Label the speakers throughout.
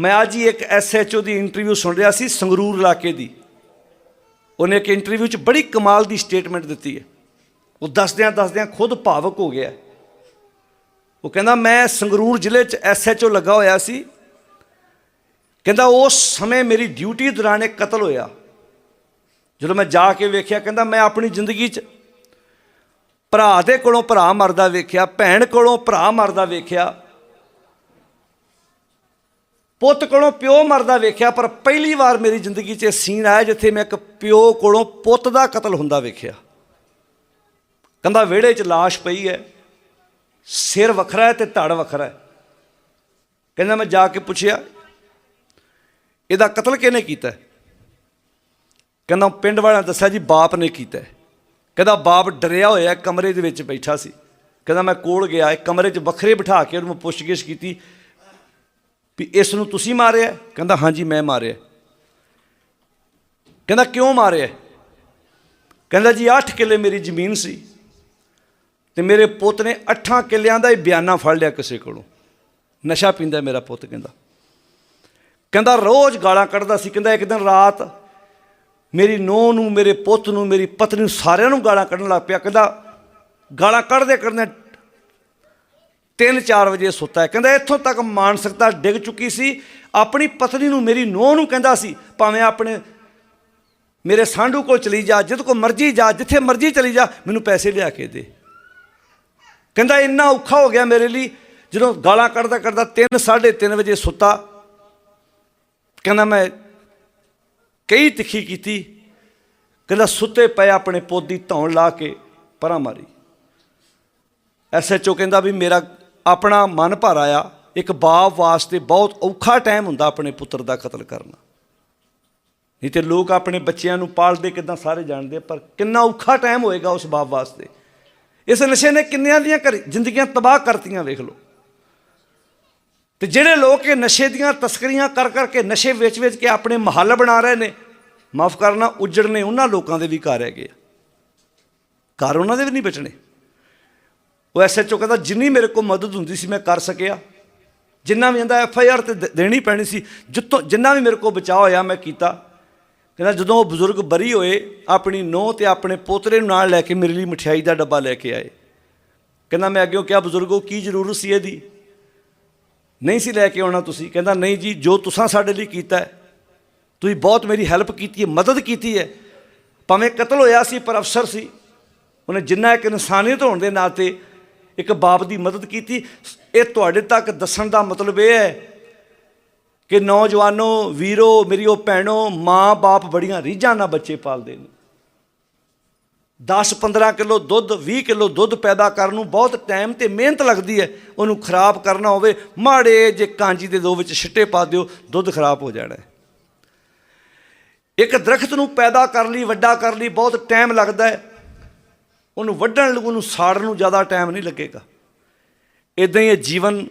Speaker 1: ਮੈਂ ਅੱਜ ਹੀ ਇੱਕ ਐਸਐਚਓ ਦੀ ਇੰਟਰਵਿਊ ਸੁਣ ਰਿਹਾ ਸੀ, ਸੰਗਰੂਰ ਇਲਾਕੇ ਦੀ। ਉਹਨੇ ਇੱਕ ਇੰਟਰਵਿਊ 'ਚ ਬੜੀ ਕਮਾਲ ਦੀ ਸਟੇਟਮੈਂਟ ਦਿੱਤੀ ਹੈ। ਉਹ ਦੱਸਦਿਆਂ ਦੱਸਦਿਆਂ ਖੁਦ ਭਾਵਕ ਹੋ ਗਿਆ ਉਹ ਕਹਿੰਦਾ, ਮੈਂ ਸੰਗਰੂਰ ਜ਼ਿਲ੍ਹੇ 'ਚ ਐਸਐਚਓ ਲੱਗਾ ਹੋਇਆ ਸੀ। ਕਹਿੰਦਾ, ਉਸ ਸਮੇਂ ਮੇਰੀ ਡਿਊਟੀ ਦੌਰਾਨ ਇੱਕ ਕਤਲ ਹੋਇਆ। ਜਦੋਂ ਮੈਂ ਜਾ ਕੇ ਵੇਖਿਆ, ਕਹਿੰਦਾ, ਮੈਂ ਆਪਣੀ ਜ਼ਿੰਦਗੀ 'ਚ ਭਰਾ ਦੇ ਕੋਲੋਂ ਭਰਾ ਮਰਦਾ ਵੇਖਿਆ, ਭੈਣ ਕੋਲੋਂ ਭਰਾ ਮਰਦਾ ਵੇਖਿਆ। ਪੁੱਤ ਕੋਲੋਂ ਪਿਓ ਮਰਦਾ ਵੇਖਿਆ, ਪਰ ਪਹਿਲੀ ਵਾਰ ਮੇਰੀ ਜ਼ਿੰਦਗੀ 'ਚ ਇਹ ਸੀਨ ਆਇਆ ਜਿੱਥੇ ਮੈਂ ਇੱਕ ਪਿਓ ਕੋਲੋਂ ਪੁੱਤ ਦਾ ਕਤਲ ਹੁੰਦਾ ਵੇਖਿਆ। ਕਹਿੰਦਾ, ਵਿਹੜੇ 'ਚ ਲਾਸ਼ ਪਈ ਹੈ ਸਿਰ ਵੱਖਰਾ ਹੈ ਤੇ ਧੜ ਵੱਖਰਾ ਹੈ ਕਹਿੰਦਾ ਮੈਂ ਜਾ ਕੇ ਪੁੱਛਿਆ, ਇਹਦਾ ਕਤਲ ਕਿਹਨੇ ਕੀਤਾ? ਕਹਿੰਦਾ, ਪਿੰਡ ਵਾਲਿਆਂ ਦੱਸਿਆ ਜੀ, ਬਾਪ ਨੇ ਕੀਤਾ ਕਹਿੰਦਾ, ਬਾਪ ਡਰਿਆ ਹੋਇਆ, ਕਮਰੇ ਦੇ ਵਿੱਚ ਬੈਠਾ ਸੀ। ਕਹਿੰਦਾ, ਮੈਂ ਕੋਲ ਗਿਆ ਕਮਰੇ 'ਚ ਵੱਖਰੇ ਬਿਠਾ ਕੇ ਉਹਨੂੰ ਪੁੱਛਗਿੱਛ ਕੀਤੀ। ਵੀ ਇਸ ਨੂੰ ਤੁਸੀਂ ਮਾਰਿਆ? ਕਹਿੰਦਾ, ਹਾਂਜੀ, ਮੈਂ ਮਾਰਿਆ। ਕਹਿੰਦਾ, ਕਿਉਂ ਮਾਰਿਆ? ਕਹਿੰਦਾ, ਜੀ 8 ਕਿੱਲੇ ਮੇਰੀ ਜ਼ਮੀਨ ਸੀ ਤੇ ਮੇਰੇ ਪੁੱਤ ਨੇ 8 ਕਿੱਲਿਆਂ ਦਾ ਹੀ ਬਿਆਨਾ ਫੜ ਲਿਆ ਕਿਸੇ ਕੋਲੋਂ। ਨਸ਼ਾ ਪੀਂਦਾ ਮੇਰਾ ਪੁੱਤ, ਕਹਿੰਦਾ। ਕਹਿੰਦਾ, ਰੋਜ਼ ਗਾਲਾਂ ਕੱਢਦਾ ਸੀ। ਕਹਿੰਦਾ, ਇੱਕ ਦਿਨ ਰਾਤ ਮੇਰੀ ਨੂੰਹ ਨੂੰ, ਮੇਰੇ ਪੁੱਤ ਨੂੰ, ਮੇਰੀ ਪਤਨੀ ਨੂੰ ਸਾਰਿਆਂ ਨੂੰ ਗਾਲਾਂ ਕੱਢਣ ਲੱਗ ਪਿਆ। ਕਹਿੰਦਾ, ਗਾਲਾਂ ਕੱਢਦੇ ਕੱਢਦੇ 3-4 ਵਜੇ ਸੁੱਤਾ ਹੈ। ਕਹਿੰਦਾ, ਇੱਥੋਂ ਤੱਕ ਮਾਨਸਿਕਤਾ ਡਿੱਗ ਚੁੱਕੀ ਸੀ। ਆਪਣੀ ਪਤਨੀ ਨੂੰ ਮੇਰੀ ਨੋਹ ਨੂੰ ਕਹਿੰਦਾ ਸੀ, ਭਾਵੇਂ ਆਪਣੇ, ਮੇਰੇ ਸਾਂਢੂ ਕੋਲ ਚਲੀ ਜਾ ਜਿੱਦ ਕੋ ਮਰਜ਼ੀ ਜਾ, ਜਿੱਥੇ ਮਰਜ਼ੀ ਚਲੀ ਜਾ, ਮੈਨੂੰ ਪੈਸੇ ਲਿਆ ਕੇ ਦੇ। ਕਹਿੰਦਾ, ਇੰਨਾ ਔਖਾ ਹੋ ਗਿਆ ਮੇਰੇ ਲਈ, ਜਦੋਂ ਗਾਲਾਂ ਕੱਢਦਾ ਕੱਢਦਾ 3 3:30 ਵਜੇ ਸੁੱਤਾ। ਕਹਿੰਦਾ, ਮੈਂ ਕਈ ਤਿੱਖੀ ਕੀਤੀ। ਕਹਿੰਦਾ, ਸੁੱਤੇ ਪਏ ਆਪਣੇ ਪੁੱਤ ਧੌਣ ਲਾ ਕੇ ਪਰਾਂ ਮਾਰੀ। ਐਸਐਚਓ ਕਹਿੰਦਾ ਵੀ ਮੇਰਾ ਆਪਣਾ ਮਨ ਭਰ ਆਇਆ, ਇੱਕ ਬਾਪ ਵਾਸਤੇ ਬਹੁਤ ਔਖਾ ਟਾਈਮ ਹੁੰਦਾ ਆਪਣੇ ਪੁੱਤਰ ਦਾ ਕਤਲ ਕਰਨਾ। ਨਹੀਂ ਤੇ ਲੋਕ ਆਪਣੇ ਬੱਚਿਆਂ ਨੂੰ ਪਾਲਦੇ ਕਿਦਾਂ ਸਾਰੇ ਜਾਣਦੇ ਪਰ ਕਿੰਨਾ ਔਖਾ ਟਾਈਮ ਹੋਏਗਾ ਉਸ ਬਾਪ ਵਾਸਤੇ। ਇਸ ਨਸ਼ੇ ਨੇ ਕਿੰਨਿਆਂ ਦੀਆਂ ਘਰ- ਜ਼ਿੰਦਗੀਆਂ ਤਬਾਹ ਕਰਤੀਆਂ ਵੇਖ ਲਓ। ਤੇ ਜਿਹੜੇ ਲੋਕ ਇਹ ਨਸ਼ੇ ਦੀਆਂ ਤਸਕਰੀਆਂ ਕਰ ਕਰਕੇ ਨਸ਼ੇ ਵੇਚ-ਵੇਚ ਕੇ ਆਪਣੇ ਮਹੱਲ ਬਣਾ ਰਹੇ ਨੇ, ਮਾਫ ਕਰਨਾ ਉਜੜਨੇ ਉਹਨਾਂ ਲੋਕਾਂ ਦੇ ਵੀ ਘਰ ਹੈਗੇ ਆ। ਘਰ ਉਹਨਾਂ ਦੇ ਵੀ ਨਹੀਂ ਬਚਣੇ। ਉਹ ਐਸਐਚਓ ਕਹਿੰਦਾ, ਜਿੰਨੀ ਮੇਰੇ ਕੋਲ ਮਦਦ ਹੁੰਦੀ ਸੀ, ਮੈਂ ਕਰ ਸਕਿਆ। ਜਿੰਨਾ ਵੀ ਇਹਦਾ ਐਫਆਈਆਰ ਤੇ ਦੇ- ਦੇਣੀ ਪੈਣੀ ਸੀ ਜਿੱਤੋਂ ਜਿੰਨਾ ਵੀ ਮੇਰੇ ਕੋਲ ਬਚਾਅ ਹੋਇਆ, ਮੈਂ ਕੀਤਾ। ਕਹਿੰਦਾ, ਜਦੋਂ ਉਹ ਬਜ਼ੁਰਗ ਬਰੀ ਹੋਏ, ਆਪਣੀ ਨੂੰਹ ਤੇ ਆਪਣੇ ਪੋਤਰੇ ਨੂੰ ਨਾਲ ਲੈ ਕੇ ਮੇਰੇ ਲਈ ਮਠਿਆਈ ਦਾ ਡੱਬਾ ਲੈ ਕੇ ਆਏ। ਕਹਿੰਦਾ, ਮੈਂ ਅੱਗੇ ਕਿਹਾ, ਬਜ਼ੁਰਗੋ, ਕੀ ਜ਼ਰੂਰਤ ਸੀ ਇਹਦੀ? ਨਹੀਂ ਸੀ ਲੈ ਕੇ ਆਉਣਾ ਤੁਸੀਂ। ਕਹਿੰਦਾ, ਨਹੀਂ ਜੀ, ਜੋ ਤੁਸੀਂ ਸਾਡੇ ਲਈ ਕੀਤਾ ਤੁਸੀਂ ਬਹੁਤ ਮੇਰੀ ਹੈਲਪ ਕੀਤੀ ਹੈ, ਮਦਦ ਕੀਤੀ ਹੈ। ਭਾਵੇਂ ਕਤਲ ਹੋਇਆ ਸੀ, ਪਰ ਅਫਸਰ ਸੀ। ਉਹਨੇ ਜਿੰਨਾ ਇੱਕ ਇਨਸਾਨੀਅਤ ਹੋਣ ਦੇ ਨਾਤੇ ਇੱਕ ਬਾਪ ਦੀ ਮਦਦ ਕੀਤੀ। ਇਹ ਤੁਹਾਡੇ ਤੱਕ ਦੱਸਣ ਦਾ ਮਤਲਬ ਇਹ ਹੈ ਕਿ ਨੌਜਵਾਨੋ, ਵੀਰੋ, ਮੇਰੀ ਉਹ ਭੈਣੋ ਮਾਂ ਬਾਪ ਬੜੀਆਂ ਰੀਝਾਂ ਨਾਲ ਬੱਚੇ ਪਾਲਦੇ ਨੇ। 10-15 ਕਿਲੋ ਦੁੱਧ 20 ਕਿਲੋ ਦੁੱਧ ਪੈਦਾ ਕਰਨ ਨੂੰ ਬਹੁਤ ਟਾਈਮ ਤੇ ਮਿਹਨਤ ਲੱਗਦੀ ਹੈ। ਉਹਨੂੰ ਖਰਾਬ ਕਰਨਾ ਹੋਵੇ, ਮਾੜੇ ਜੇ ਕਾਂਜੀ ਦੇ ਦੋ ਵਿੱਚ ਛਿੱਟੇ ਪਾ ਦਿਓ, ਦੁੱਧ ਖਰਾਬ ਹੋ ਜਾਣਾ ਇੱਕ ਦਰਖਤ ਨੂੰ ਪੈਦਾ ਕਰਨ ਲਈ, ਵੱਡਾ ਕਰਨ ਲਈ ਬਹੁਤ ਟਾਈਮ ਲੱਗਦਾ ਹੈ। ਉਹਨੂੰ ਵੱਢਣ ਲਈ, ਉਹਨੂੰ ਸਾੜਨ ਨੂੰ ਜ਼ਿਆਦਾ ਟਾਈਮ ਨਹੀਂ ਲੱਗੇਗਾ। ਇਦਾਂ ਹੀ ਇਹ ਜੀਵਨ,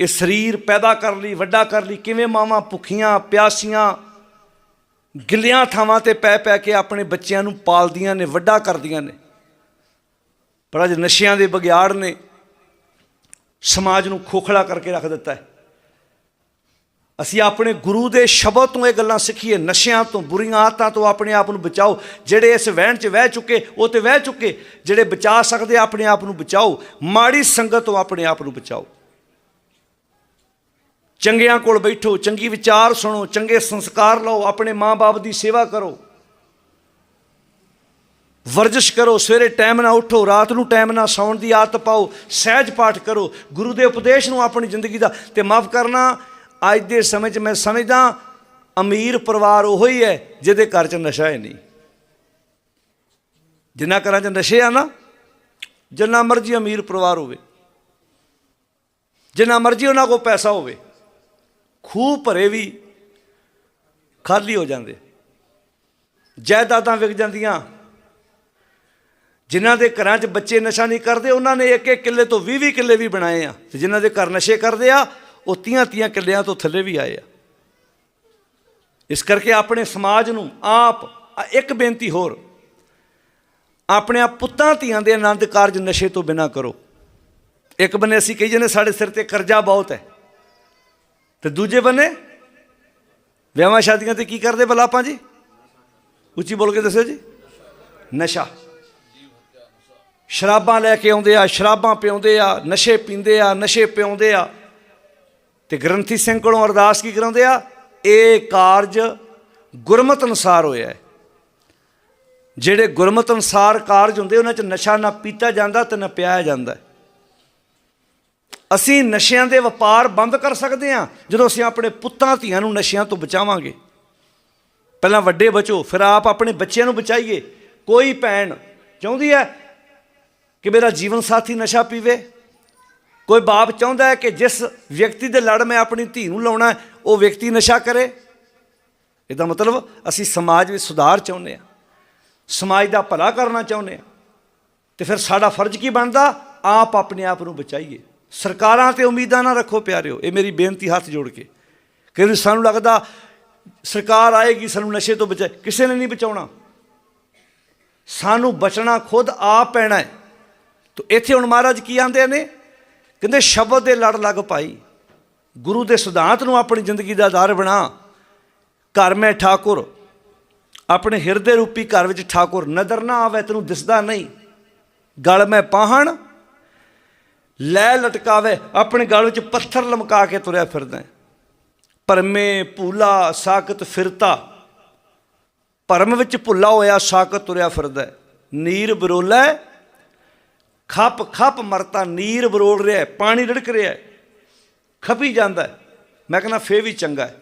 Speaker 1: ਇਹ ਸਰੀਰ ਪੈਦਾ ਕਰ ਲਈ, ਵੱਡਾ ਕਰ ਲਈ, ਕਿਵੇਂ ਮਾਵਾਂ ਭੁੱਖੀਆਂ, ਪਿਆਸੀਆਂ, ਗਿੱਲੀਆਂ ਥਾਵਾਂ ਤੇ ਪੈ ਪੈ ਕੇ ਆਪਣੇ ਬੱਚਿਆਂ ਨੂੰ ਪਾਲਦੀਆਂ ਨੇ, ਵੱਡਾ ਕਰਦੀਆਂ ਨੇ। ਪਰ ਅੱਜ ਨਸ਼ਿਆਂ ਦੇ ਬਗਿਆੜ ਨੇ ਸਮਾਜ ਨੂੰ ਖੋਖਲਾ ਕਰਕੇ ਰੱਖ ਦਿੱਤਾ ਹੈ। ਅਸੀਂ ਆਪਣੇ ਗੁਰੂ ਦੇ ਸ਼ਬਦ ਤੋਂ ਇਹ ਗੱਲਾਂ ਸਿੱਖੀਏ, ਨਸ਼ਿਆਂ ਤੋਂ, ਬੁਰੀਆਂ ਆਦਤਾਂ ਤੋਂ ਆਪਣੇ ਆਪ ਨੂੰ ਬਚਾਓ, ਜਿਹੜੇ ਇਸ ਵਹਿਣ 'ਚ ਵਹਿ ਚੁੱਕੇ, ਉਹ ਤੇ ਵਹਿ ਚੁੱਕੇ, ਜਿਹੜੇ ਬਚਾ ਸਕਦੇ ਆਪਣੇ ਆਪ ਨੂੰ ਬਚਾਓ, ਮਾੜੀ ਸੰਗਤ ਤੋਂ ਆਪਣੇ ਆਪ ਨੂੰ ਬਚਾਓ। ਚੰਗਿਆਂ ਕੋਲ ਬੈਠੋ, ਚੰਗੀ ਵਿਚਾਰ ਸੁਣੋ, ਚੰਗੇ ਸੰਸਕਾਰ ਲਓ, ਆਪਣੇ ਮਾਂ-ਬਾਪ ਦੀ ਸੇਵਾ ਕਰੋ। ਵਰਜਿਸ਼ ਕਰੋ, ਸਵੇਰੇ ਟਾਈਮ ਨਾਲ ਉੱਠੋ, ਰਾਤ ਨੂੰ ਟਾਈਮ ਨਾਲ ਸੌਣ ਦੀ ਆਦਤ ਪਾਓ, ਸਹਿਜ ਪਾਠ ਕਰੋ, ਗੁਰੂ ਦੇ ਉਪਦੇਸ਼ ਨੂੰ ਆਪਣੀ ਜ਼ਿੰਦਗੀ ਦਾ, ਤੇ ਮਾਫ ਕਰਨਾ ਅੱਜ ਦੇ ਸਮੇਂ 'ਚ ਮੈਂ ਸਮਝਦਾ ਅਮੀਰ ਪਰਿਵਾਰ ਉਹ ਹੀ ਹੈ ਜਿਹਦੇ ਘਰ 'ਚ ਨਸ਼ਾ ਹੈ ਨਹੀਂ। ਜਿਨ੍ਹਾਂ ਘਰਾਂ 'ਚ ਨਸ਼ੇ ਆ ਨਾ, ਜਿੰਨਾ ਮਰਜ਼ੀ ਅਮੀਰ ਪਰਿਵਾਰ ਹੋਵੇ, ਜਿੰਨਾ ਮਰਜ਼ੀ ਉਹਨਾਂ ਕੋਲ ਪੈਸਾ ਹੋਵੇ, ਖੂਹ ਭਰੇ ਵੀ ਖਾਲੀ ਹੋ ਜਾਂਦੇ। ਜਾਇਦਾਦਾਂ ਵਿਕ ਜਾਂਦੀਆਂ। ਜਿਨ੍ਹਾਂ ਦੇ ਘਰਾਂ 'ਚ ਬੱਚੇ ਨਸ਼ਾ ਨਹੀਂ ਕਰਦੇ, ਉਹਨਾਂ ਨੇ ਇੱਕ ਇੱਕ ਕਿੱਲੇ ਤੋਂ 20 20 ਕਿੱਲੇ ਵੀ ਬਣਾਏ ਆ। ਤੇ ਜਿਨ੍ਹਾਂ ਦੇ ਘਰ ਨਸ਼ੇ ਕਰਦੇ ਆ ਉਹ 30 30 ਕਿੱਲਿਆਂ ਤੋਂ ਥੱਲੇ ਵੀ ਆਏ ਆ। ਇਸ ਕਰਕੇ ਆਪਣੇ ਸਮਾਜ ਨੂੰ ਆਪ ਇੱਕ ਬੇਨਤੀ ਹੋਰ, ਆਪਣੇ ਆਪ ਪੁੱਤਾਂ ਧੀਆਂ ਦੇ ਆਨੰਦ ਕਾਰਜ ਨਸ਼ੇ ਤੋਂ ਬਿਨਾ ਕਰੋ। ਇੱਕ ਬੰਨੇ ਅਸੀਂ ਕਹੀ ਜਾਂਦੇ, ਸਾਡੇ ਸਿਰ ਤੇ ਕਰਜ਼ਾ ਬਹੁਤ ਹੈ। ਤੇ ਦੂਜੇ ਬੰਨੇ, ਵਿਆਹਾਂ ਸ਼ਾਦੀਆਂ ਤੇ ਕੀ ਕਰਦੇ ਭਲਾ ਆਪਾਂ ਜੀ? ਉੱਚੀ ਬੋਲ ਕੇ ਦੱਸੋ ਜੀ। ਨਸ਼ਾ। ਸ਼ਰਾਬਾਂ ਲੈ ਕੇ ਆਉਂਦੇ ਆ, ਸ਼ਰਾਬਾਂ ਪਿਉਂਦੇ ਆ, ਨਸ਼ੇ ਪੀਂਦੇ ਆ, ਨਸ਼ੇ ਪਿਉਂਦੇ ਆ। ਤੇ ਗ੍ਰੰਥੀ ਸਿੰਘ ਕੋਲੋਂ ਅਰਦਾਸ ਕੀ ਕਰਾਉਂਦੇ ਆ? ਇਹ ਕਾਰਜ ਗੁਰਮਤ ਅਨੁਸਾਰ ਹੋਇਆ ਹੈ। ਜਿਹੜੇ ਗੁਰਮਤ ਅਨੁਸਾਰ ਕਾਰਜ ਹੁੰਦੇ, ਉਹਨਾਂ 'ਚ ਨਸ਼ਾ ਨਾ ਪੀਤਾ ਜਾਂਦਾ ਤੇ ਨਾ ਪਿਆਇਆ ਜਾਂਦਾ ਅਸੀਂ ਨਸ਼ਿਆਂ ਦੇ ਵਪਾਰ ਬੰਦ ਕਰ ਸਕਦੇ ਹਾਂ, ਜਦੋਂ ਅਸੀਂ ਆਪਣੇ ਪੁੱਤਾਂ ਧੀਆਂ ਨੂੰ ਨਸ਼ਿਆਂ ਤੋਂ ਬਚਾਵਾਂਗੇ। ਪਹਿਲਾਂ ਵੱਡੇ ਬਚੋ, ਫਿਰ ਆਪ ਆਪਣੇ ਬੱਚਿਆਂ ਨੂੰ ਬਚਾਈਏ। ਕੋਈ ਭੈਣ ਚਾਹੁੰਦੀ ਹੈ ਕਿ ਮੇਰਾ ਜੀਵਨ ਸਾਥੀ ਨਸ਼ਾ ਪੀਵੇ? ਕੋਈ ਬਾਪ ਚਾਹੁੰਦਾ ਹੈ ਕਿ ਜਿਸ ਵਿਅਕਤੀ ਦੇ ਲੜ ਮੈਂ ਆਪਣੀ ਧੀ ਨੂੰ ਲਾਉਣਾ ਉਹ ਵਿਅਕਤੀ ਨਸ਼ਾ ਕਰੇ? ਇਹਦਾ ਮਤਲਬ ਅਸੀਂ ਸਮਾਜ ਵਿੱਚ ਸੁਧਾਰ ਚਾਹੁੰਦੇ ਹਾਂ। ਸਮਾਜ ਦਾ ਭਲਾ ਕਰਨਾ ਚਾਹੁੰਦੇ ਹਾਂ। ਤੇ ਫਿਰ ਸਾਡਾ ਫਰਜ਼ ਕੀ ਬਣਦਾ? ਆਪ ਆਪਣੇ ਆਪ ਨੂੰ ਬਚਾਈਏ। ਸਰਕਾਰਾਂ ਤੇ ਉਮੀਦਾਂ ਨਾ ਰੱਖੋ ਪਿਆਰਿਓ, ਇਹ ਮੇਰੀ ਬੇਨਤੀ ਹੱਥ ਜੋੜ ਕੇ। ਕਿ ਸਾਨੂੰ ਲੱਗਦਾ ਸਰਕਾਰ ਆਏਗੀ, ਸਾਨੂੰ ਨਸ਼ੇ ਤੋਂ ਬਚਾਏ ਕਿਸੇ ਨੇ ਨਹੀਂ ਬਚਾਉਣਾ। ਸਾਨੂੰ ਬਚਣਾ ਖੁਦ ਆਪ ਪੈਣਾ ਹੈ। ਤੋ ਇੱਥੇ ਹੁਣ ਮਹਾਰਾਜ ਕੀ ਆਂਦੇ ਨੇ? ਕਹਿੰਦੇ ਸ਼ਬਦ ਦੇ ਲੜ ਲੱਗ ਪਾਈ। ਗੁਰੂ ਦੇ ਸਿਧਾਂਤ ਨੂੰ ਆਪਣੀ ਜ਼ਿੰਦਗੀ ਦਾ ਆਧਾਰ ਬਣਾ। ਘਰ ਮੈਂ ਠਾਕੁਰ। ਆਪਣੇ ਹਿਰਦੇ ਰੂਪੀ ਘਰ ਵਿੱਚ ਠਾਕੁਰ। ਨਜ਼ਰ ਨਾ ਆਵੇ, ਤੈਨੂੰ ਦਿਸਦਾ ਨਹੀਂ। ਗਲ ਮੈਂ ਪਾਹਣ। ਲੈ ਲਟਕਾਵੇ। ਆਪਣੇ ਗਲ ਵਿੱਚ ਪੱਥਰ ਲਮਕਾ ਕੇ ਤੁਰਿਆ ਫਿਰਦਾ ਹੈ। ਭਰਮੇ ਭੂਲਾ ਸਾਖਤ ਫਿਰਤਾ। ਭਰਮ ਵਿੱਚ ਭੁੱਲਾ ਹੋਇਆ ਸਾਖਤ ਤੁਰਿਆ ਫਿਰਦਾ ਨੀਰ ਬਰੋਲਾ ਖੱਪ ਖੱਪ ਮਰਤਾ, ਨੀਰ ਬਰੋਲ ਰਿਹਾ ਪਾਣੀ ਰੜਕ ਰਿਹਾ ਖਪੀ ਜਾਂਦਾ ਮੈਂ ਕਹਿੰਦਾ ਫੇ ਵੀ ਚੰਗਾ ਹੈ।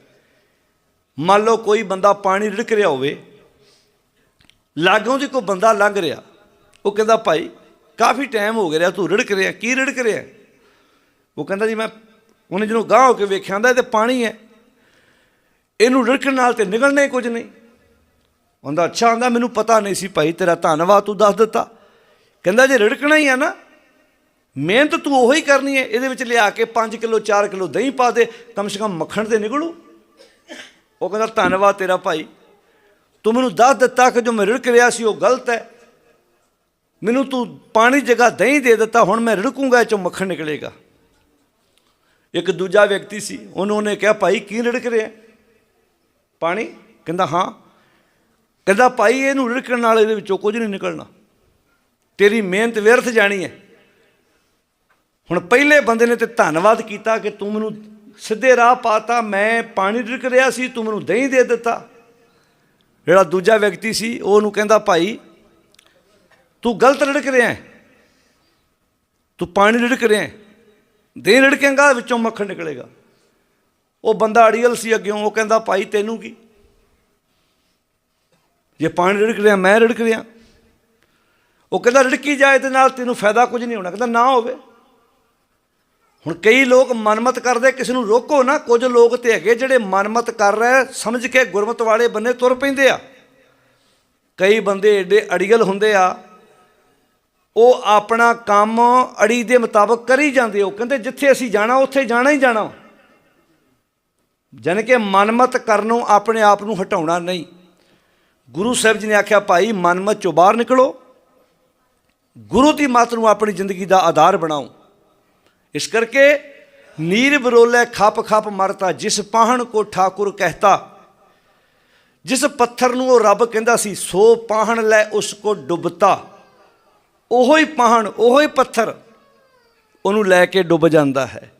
Speaker 1: ਮੰਨ ਲਓ ਕੋਈ ਬੰਦਾ ਪਾਣੀ ਰੜਕ ਰਿਹਾ ਹੋਵੇ, ਲਾਗੋਂ ਦੀ ਕੋਈ ਬੰਦਾ ਲੰਘ ਰਿਹਾ, ਉਹ ਕਹਿੰਦਾ, ਭਾਈ, ਕਾਫੀ ਟਾਈਮ ਹੋ ਗਿਆ ਤੂੰ ਰੜਕ ਰਿਹਾ, ਕੀ ਰੜਕ ਰਿਹਾ? ਉਹ ਕਹਿੰਦਾ, ਜੀ, ਮੈਂ ਉਹਨੇ ਜਦੋਂ ਗਾਹ ਹੋ ਕੇ ਵੇਖਿਆ ਆਂਦਾ ਇਹ ਤੇ ਪਾਣੀ ਹੈ। ਇਹਨੂੰ ਰੜਕਣ ਨਾਲ ਤੇ ਨਿਕਲਣਾ ਹੀ ਕੁਝ ਨਹੀਂ। ਉਹਦਾ ਅੱਛਾ ਹੁੰਦਾ ਮੈਨੂੰ ਪਤਾ ਨਹੀਂ ਸੀ, ਭਾਈ, ਤੇਰਾ ਧੰਨਵਾਦ ਤੂੰ ਦੱਸ ਦਿੱਤਾ। ਕਹਿੰਦਾ ਜੇ ਰੜਕਣਾ ਹੀ ਆ ਨਾ, ਮਿਹਨਤ ਤੂੰ ਉਹੀ ਕਰਨੀ ਹੈ, ਇਹਦੇ ਵਿੱਚ ਲਿਆ ਕੇ 5 ਕਿਲੋ 4 ਕਿਲੋ ਦਹੀਂ ਪਾ ਦੇ, ਕਮ ਸੇ ਕਮ ਮੱਖਣ ਤੇ ਨਿਕਲੂ ਉਹ ਕਹਿੰਦਾ, ਧੰਨਵਾਦ ਤੇਰਾ ਭਾਈ। ਤੂੰ ਮੈਨੂੰ ਦੱਸ ਦਿੱਤਾ ਕਿ ਜੋ ਮੈਂ ਰਿੜਕ ਰਿਹਾ ਸੀ, ਉਹ ਗਲਤ ਹੈ। ਮੈਨੂੰ ਤੂੰ ਪਾਣੀ ਜਗ੍ਹਾ ਦਹੀਂ ਦੇ ਦਿੱਤਾ, ਹੁਣ ਮੈਂ ਰਿੜਕੂੰਗਾ, ਇਹ ਚੋਂ ਮੱਖਣ ਨਿਕਲੇਗਾ। ਇੱਕ ਦੂਜਾ ਵਿਅਕਤੀ ਸੀ, ਉਹਨੂੰ ਨੇ ਕਿਹਾ, ਭਾਈ, ਕੀ ਰਿੜਕ ਰਿਹਾ ਪਾਣੀ? ਕਹਿੰਦਾ, ਹਾਂ। ਕਹਿੰਦਾ, ਭਾਈ, ਇਹਨੂੰ ਰਿੜਕਣ ਨਾਲ ਇਹਦੇ ਵਿੱਚੋਂ ਕੁਝ ਨਹੀਂ ਨਿਕਲਣਾ। ਤੇਰੀ ਮਿਹਨਤ ਵਿਅਰਥ ਜਾਣੀ ਹੈ। ਹੁਣ ਪਹਿਲੇ ਬੰਦੇ ਨੇ ਤੇ ਧੰਨਵਾਦ ਕੀਤਾ ਕਿ ਤੂੰ ਮੈਨੂੰ ਸਿੱਧੇ ਰਾਹ ਪਾਤਾ, ਮੈਂ ਪਾਣੀ ਰਿੜਕ ਰਿਹਾ ਸੀ, ਤੂੰ ਮੈਨੂੰ ਦਹੀਂ ਦੇ ਦਿੱਤਾ। ਜਿਹੜਾ ਦੂਜਾ ਵਿਅਕਤੀ ਸੀ, ਉਹ ਉਹਨੂੰ ਕਹਿੰਦਾ, ਭਾਈ, ਤੂੰ ਗਲਤ ਰਿੜਕ ਰਿਹਾ ਹੈ। ਤੂੰ ਪਾਣੀ ਰਿੜਕ ਰਿਹਾ ਹੈ। ਦਹੀਂ ਰਿੜਕੇਂਗਾ ਵਿੱਚੋਂ ਮੱਖਣ ਨਿਕਲੇਗਾ। ਉਹ ਬੰਦਾ ਅੜੀਅਲ ਸੀ ਅੱਗਿਓਂ ਉਹ ਕਹਿੰਦਾ, ਭਾਈ, ਤੈਨੂੰ ਕੀ? ਜੇ ਪਾਣੀ ਰਿੜਕ ਰਿਹਾ, ਮੈਂ ਰਿੜਕ ਰਿਹਾ। ਉਹ ਕਹਿੰਦਾ ਰਿੜਕੀ ਜਾਏ ਤੇ ਨਾਲ ਤੈਨੂੰ ਫਾਇਦਾ ਕੁਝ ਨਹੀਂ ਹੋਣਾ। ਕਹਿੰਦਾ ਨਾ ਹੋਵੇ। ਹੁਣ ਕਈ ਲੋਕ ਮਨਮਤ ਕਰਦੇ, ਕਿਸੇ ਨੂੰ ਰੋਕੋ ਨਾ। ਕੁਝ ਲੋਕ ਤੇ ਹੈਗੇ ਜਿਹੜੇ ਮਨਮਤ ਕਰ ਰਹੇ ਸਮਝ ਕੇ ਗੁਰਮਤ ਵਾਲੇ ਬੰਨੇ ਤੁਰ ਪੈਂਦੇ ਆ। ਕਈ ਬੰਦੇ ਏਡੇ ਅੜੀਅਲ ਹੁੰਦੇ ਆ। ਉਹ ਆਪਣਾ ਕੰਮ ਅੜੀ ਦੇ ਮੁਤਾਬਕ ਕਰੀ ਜਾਂਦੇ ਉਹ ਕਹਿੰਦੇ, ਜਿੱਥੇ ਅਸੀਂ ਜਾਣਾ, ਉੱਥੇ ਜਾਣਾ ਹੀ ਜਾਣਾ। ਜਾਣੀ ਕਿ ਮਨਮਤ ਕਰਨੋਂ ਆਪਣੇ ਆਪ ਨੂੰ ਹਟਾਉਣਾ ਨਹੀਂ। ਗੁਰੂ ਸਾਹਿਬ ਜੀ ਨੇ ਆਖਿਆ, ਭਾਈ, ਮਨਮਤ ਚੋਂ ਬਾਹਰ ਨਿਕਲੋ। ਗੁਰੂ ਦੀ ਮੱਤ ਨੂੰ ਆਪਣੀ ਜ਼ਿੰਦਗੀ ਦਾ ਆਧਾਰ ਬਣਾਓ ਇਸ ਕਰਕੇ ਨੀਰ ਬਰੋਲੇ ਖੱਪ ਖੱਪ ਮਰਤਾ, ਜਿਸ ਪਾਹਣ ਕੋ ਠਾਕੁਰ ਕਹਤਾ, ਜਿਸ ਪੱਥਰ ਨੂੰ ਉਹ ਰੱਬ ਕਹਿੰਦਾ ਸੀ, ਸੋ ਪਾਹਣ ਲੈ ਉਸ ਕੋ ਡੁੱਬਤਾ। ਉਹੋ ਹੀ ਪਾਹਣ, ਉਹੋ ਹੀ ਪੱਥਰ ਉਹਨੂੰ ਲੈ ਕੇ ਡੁੱਬ ਜਾਂਦਾ ਹੈ।